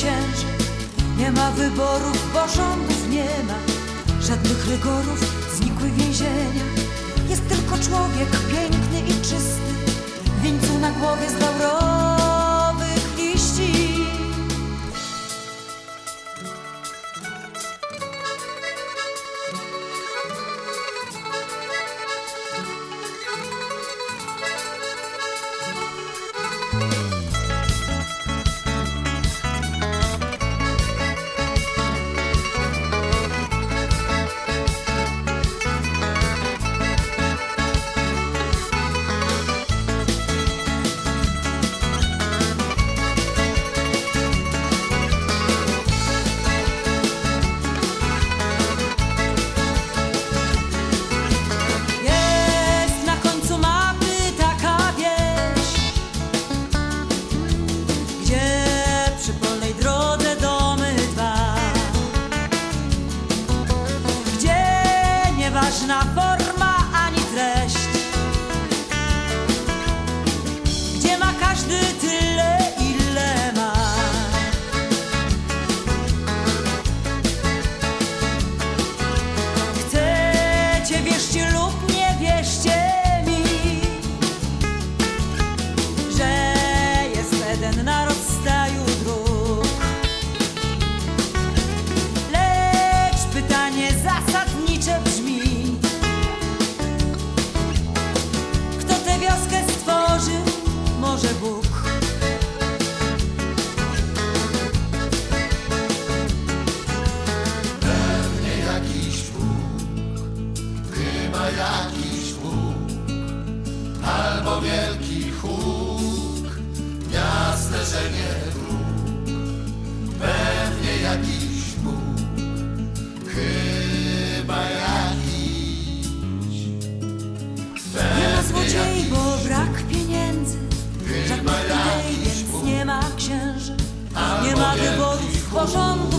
księży. Nie ma wyborów, porządów nie ma. Żadnych rygorów, znikły więzienia. jakiś Bóg Albo wielki huk. Jasne, że nie wróg Pewnie jakiś Bóg Chyba jakiś. Pewnie Nie ma złodziei, bo brak pieniędzy. Chyba Żadnych idei, więc nie ma księży. Nie ma wyborów w porządku.